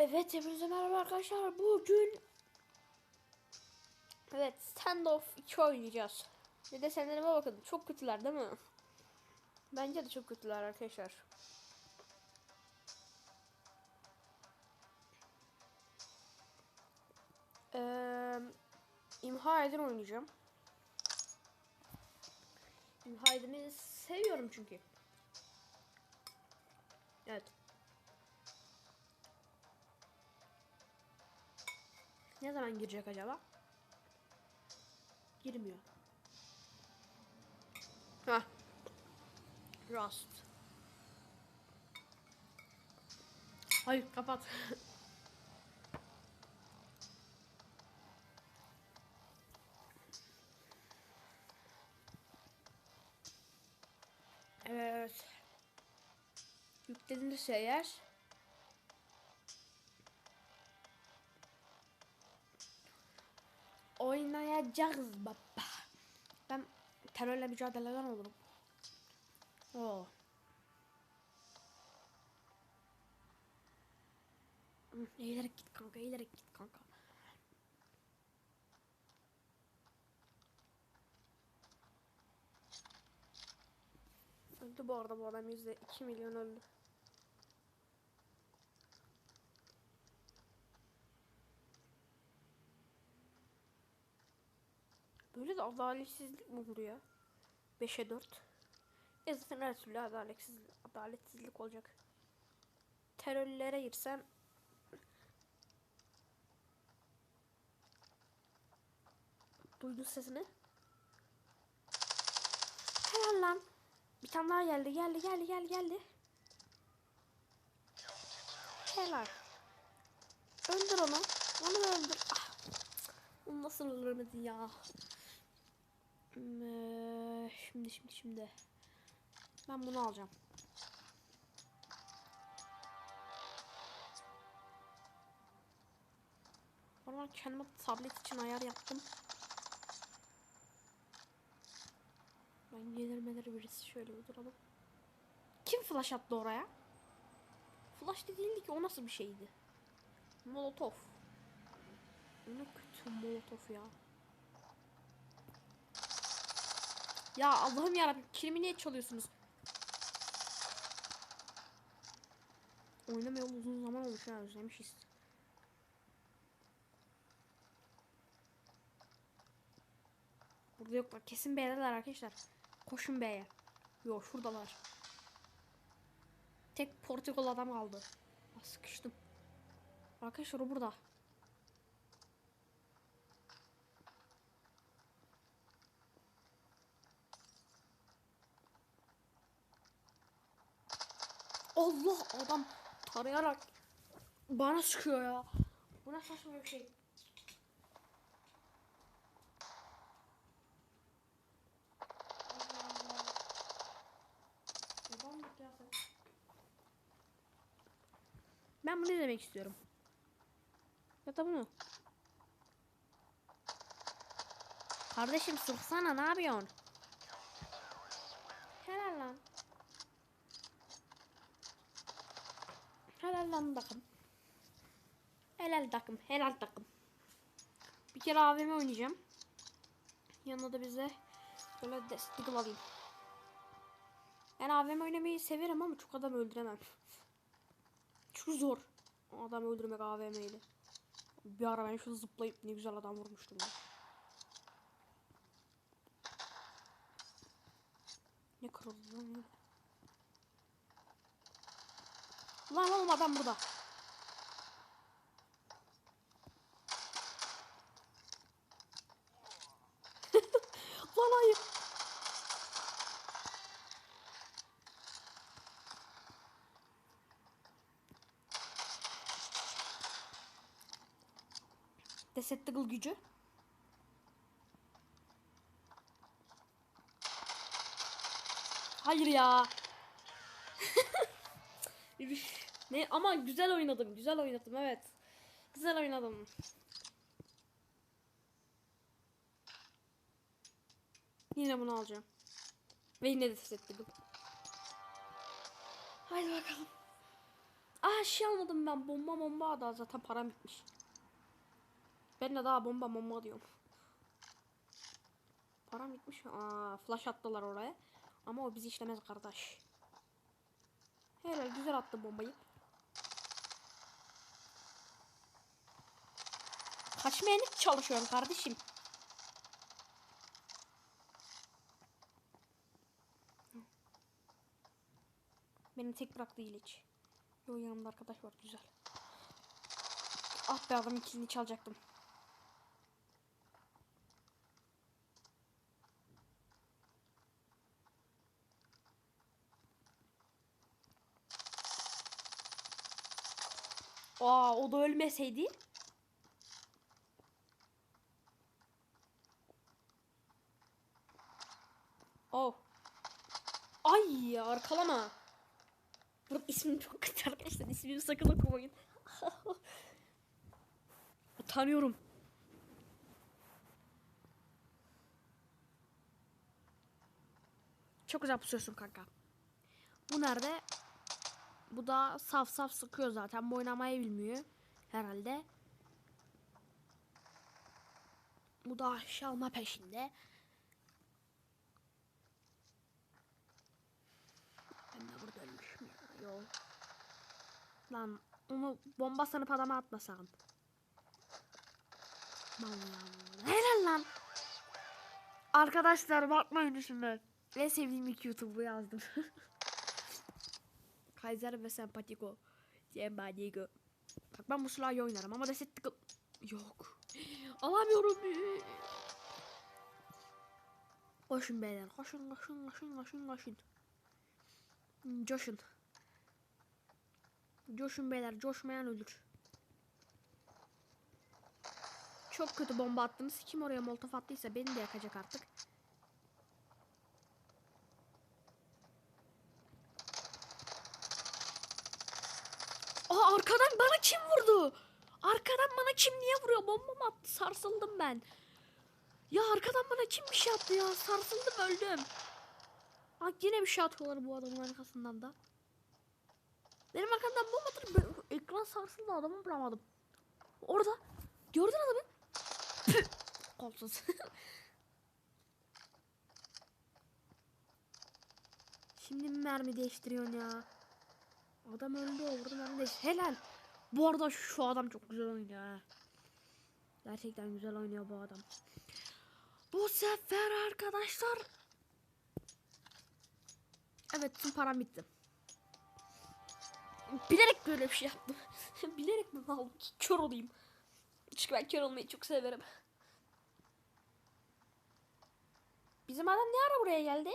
Evet hepinize merhaba arkadaşlar. Bugün Evet Standoff 2 oynayacağız. Bir de senlerime bakın. Çok kötüler değil mi? Bence de çok kötüler arkadaşlar. Ee, İmha Eden oynayacağım. İmha Eden'i seviyorum çünkü. Evet. Ne zaman girecek acaba? Girmiyor. Ha. Rust. Hayır kapat. evet. Yükledinse eğer oynayacağız baba. Ben terörle mücadeleden olurum. Oo. Hı, Eğilerek git kanka, eğilerek git kanka. Öldü bu arada bu adam yüzde 2 milyon öldü. Böyle de adaletsizlik mi olur ya? 5'e 4. E zaten her türlü adaletsizlik, adaletsizlik olacak. Terörlere girsem Duydun sesini? Helal lan. Bir tane daha geldi, geldi, geldi, geldi, geldi. Helal. Öldür onu. Onu öldür. Ah. Onu nasıl öldürmedin ya? Hmm, Şimdi şimdi şimdi. Ben bunu alacağım. Normal kendime tablet için ayar yaptım. Ben gelirmeleri birisi şöyle bir duralım. Kim flash attı oraya? Flash değildi ki o nasıl bir şeydi? Molotov. Ne kötü molotov ya. Ya Allah'ım yarabbim kilimi niye çalıyorsunuz? Oynamayalı uzun zaman olmuş ya özlemişiz. Burada yoklar. Kesin B'deler arkadaşlar. Koşun B'ye. Yok şuradalar. Tek Portekol adam kaldı. Ah, Sıkıştım. Arkadaşlar o burada. Allah adam tarayarak bana sıkıyor ya. Bu ne saçma bir şey. Ben bunu demek istiyorum. Ya da bunu. Kardeşim sıksana ne yapıyorsun? Helal lan. Helal takım. Helal takım. Helal takım. Bir kere AVM oynayacağım. Yanına da bize böyle destek alayım. Ben AVM oynamayı severim ama çok adam öldüremem. Çok zor. Adam öldürmek AVM. Bir ara ben şurada zıplayıp ne güzel adam vurmuştum ya. Ne kırıldı lan öyle? Lan oğlum adam burada. lan hayır. Deceptical gücü. Hayır ya. Üf, ne ama güzel oynadım. Güzel oynadım evet. Güzel oynadım. Yine bunu alacağım. Ve yine de Deceptical. Haydi bakalım. Aa şey almadım ben bomba bomba da zaten param bitmiş. Ben de daha bomba bomba diyorum. Param bitmiş. Aa flash attılar oraya. Ama o bizi işlemez kardeş. Helal güzel attı bombayı. Kaçmaya ne çalışıyorsun kardeşim? Beni tek bıraktı değil hiç. Yo yanımda arkadaş var güzel. Ah be adamın kilini çalacaktım. Aa o da ölmeseydi. Oh. Ay arkalama. Bunun ismim çok kötü arkadaşlar. İsmimi sakın okumayın. Utanıyorum. Çok güzel pusuyorsun kanka. Bu nerede? Bu da saf saf sıkıyor zaten. Bu oynamayı bilmiyor. Herhalde. Bu da aşağı alma peşinde. Ben de burada ölmüşüm ya. Yok. Lan onu bomba sanıp adama atmasam. Lan ya. Helal lan. Arkadaşlar bakmayın üstüne. En sevdiğim iki YouTube'u yazdım. Kaiser ve Sempatiko. Sempatiko. Bak ben bu silahı oynarım ama deset tıkıl... Yok. Alamıyorum. Koşun beyler. Koşun koşun koşun koşun koşun. Coşun. Coşun beyler. Coşmayan ölür. Çok kötü bomba attınız. Kim oraya molotof attıysa beni de yakacak artık. Aa arkadan bana kim vurdu? Arkadan bana kim niye vuruyor? Bomba mı attı? Sarsıldım ben. Ya arkadan bana kim bir şey attı ya? Sarsıldım öldüm. Bak yine bir şey atıyorlar bu adamın arkasından da. Benim arkamdan bomba böyle ekran sarsıldı adamı bulamadım. Orada. Gördün adamı. Kolsuz. Şimdi mi mermi değiştiriyorsun ya? Adam öldü orada mermi değiş. Helal. Bu arada şu adam çok güzel oynuyor ha. Gerçekten güzel oynuyor bu adam. Bu sefer arkadaşlar. Evet tüm param bitti. Bilerek böyle bir şey yaptım. Bilerek mi aldım ki kör olayım. Çünkü ben kör olmayı çok severim. Bizim adam ne ara buraya geldi?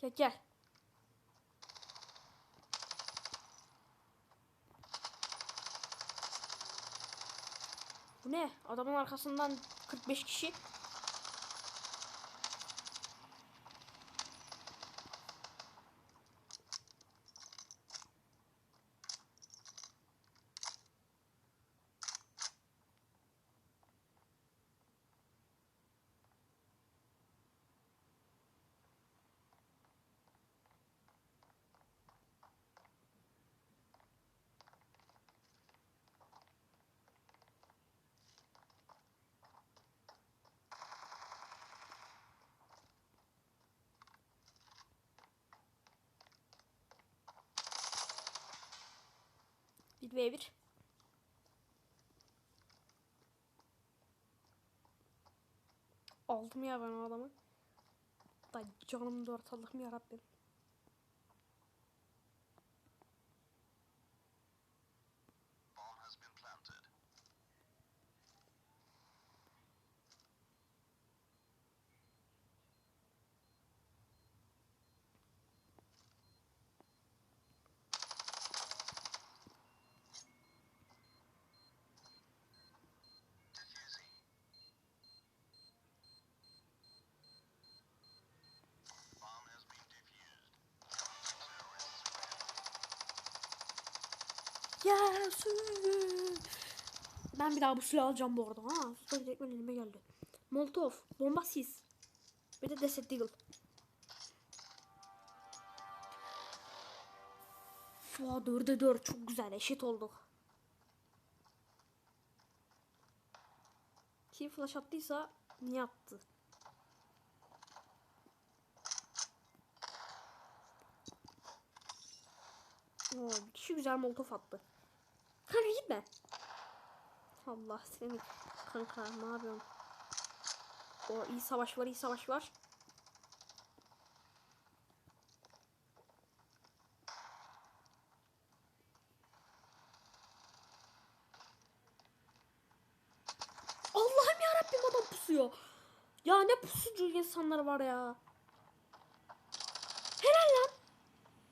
Gel gel. Bu ne? Adamın arkasından 45 kişi. Aldım ya ben o adamı. Da canım dört Allah'ım yarabbim. Resul. Ben bir daha bu silahı alacağım bu arada. Ha, sultan direktmen elime geldi. Molotov, bomba sis. Bir de Desert Eagle. Aa, dörde dört çok güzel eşit olduk. Kim flash attıysa niye attı? Oo, kişi güzel molotof attı. Kanka gitme. Allah seni. Kanka ne yapıyorsun? O iyi savaş var iyi savaş var. Allah'ım ya Rabbim adam pusuyor. Ya ne pusucu insanlar var ya. Helal lan.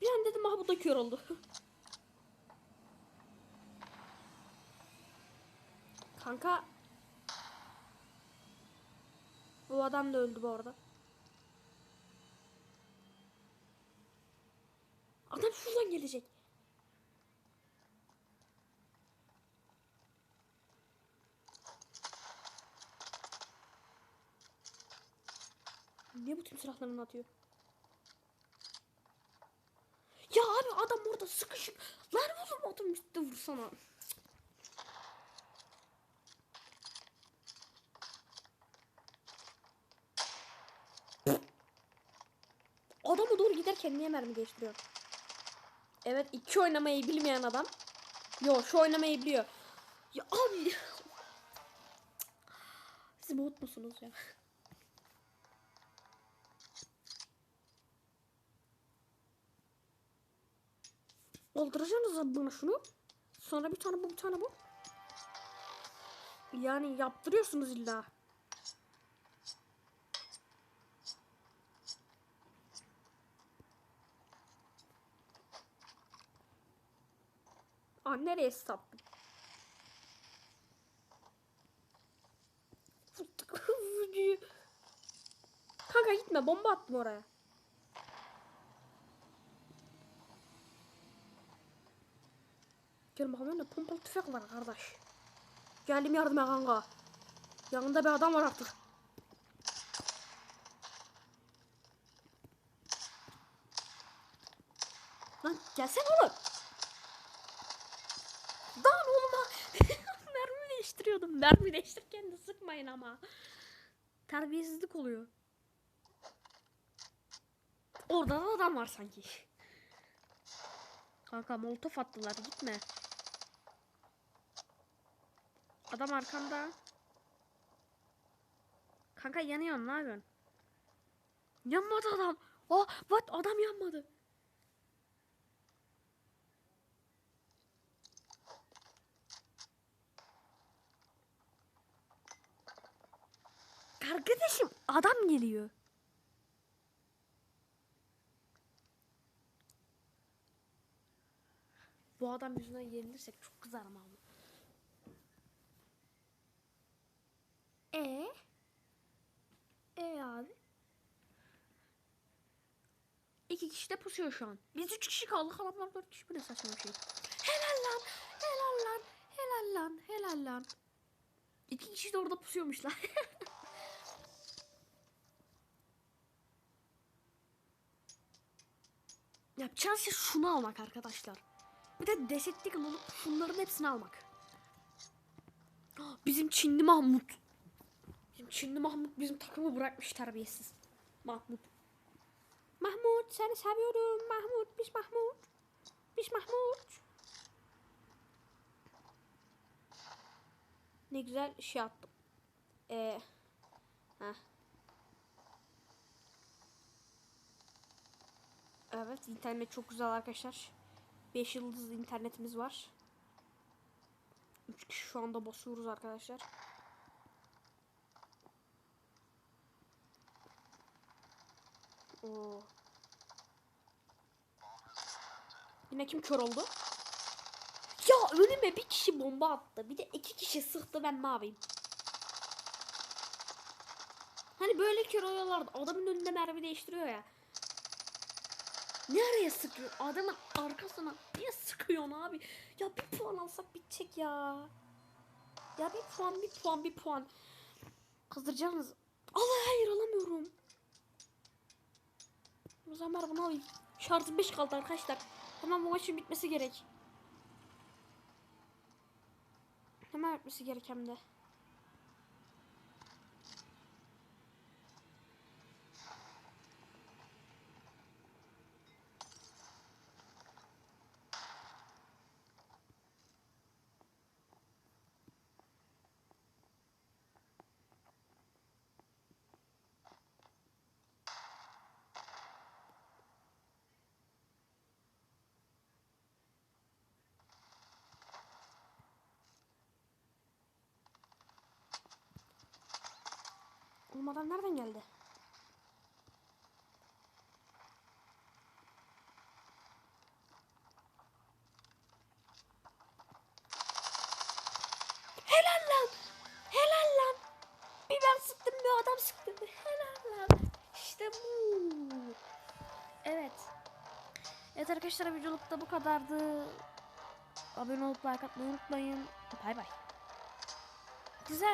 Bir an dedim ah bu da kör oldu. Kanka. Bu adam da öldü bu arada. Adam şuradan gelecek. Niye bu tüm silahlarını atıyor? Ya abi adam orada sıkışık. Lan oğlum adam üstte vursana. Adamı doğru giderken niye mermi geçtiriyor? Evet iki oynamayı bilmeyen adam. Yo şu oynamayı biliyor. Ya abi. Siz bot musunuz ya? Oldıracaksınız bana şunu. Sonra bir tane bu bir tane bu. Yani yaptırıyorsunuz illa. Aa nereye sattım? Kanka gitme bomba attım oraya. Gel bakalım önde pompalı tüfek var kardeş. Geldim yardıma kanka. Yanında bir adam var artık. Lan gelsene oğlum. Lan oğlum ha. Mermi değiştiriyordum. Mermi değiştirirken de sıkmayın ama. Terbiyesizlik oluyor. Orada da adam var sanki. Kanka molotof attılar gitme. Adam arkanda. Kanka yanıyorsun ne yapıyorsun? Yanmadı adam. Oh what adam yanmadı. Arkadaşım adam geliyor. Bu adam yüzünden yenilirsek çok kızarım abi. E E abi. İki kişi de pusuyor şu an. Biz üç kişi kaldık. Adamlar dört kişi. Bu ne saçma bir şey. Helal lan. Helal lan. Helal lan. Helal lan. İki kişi de orada pusuyormuşlar. Yapacağız şey şunu almak arkadaşlar. Bir de desettik olup şunların hepsini almak. Bizim Çinli Mahmut. Bizim Çinli Mahmut bizim takımı bırakmış terbiyesiz. Mahmut. Mahmut seni seviyorum. Mahmut biz Mahmut. Biz Mahmut. Ne güzel şey attım. Ee, heh. Evet internet çok güzel arkadaşlar. 5 yıldız internetimiz var. 3 kişi şu anda basıyoruz arkadaşlar. Oo. Yine kim kör oldu? Ya önüme bir kişi bomba attı. Bir de iki kişi sıktı ben ne yapayım? Hani böyle kör oluyorlardı. Adamın önünde mermi değiştiriyor ya. Nereye sıkıyor? Adamın arkasına niye sıkıyorsun abi? Ya bir puan alsak bitecek ya. Ya bir puan, bir puan, bir puan. Kızdıracaksınız. Allah hayır alamıyorum. Ben bunu alayım. Şarjı 5 kaldı arkadaşlar. Hemen bu maçın bitmesi gerek. Hemen bitmesi gerek hem de. Oğlum adam nereden geldi? Helal lan! Helal lan! Bir ben sıktım bir adam sıktı. Helal lan! İşte bu. Evet. Evet arkadaşlar videolukta bu kadardı. Abone olup like atmayı unutmayın. Bay bay. Güzel.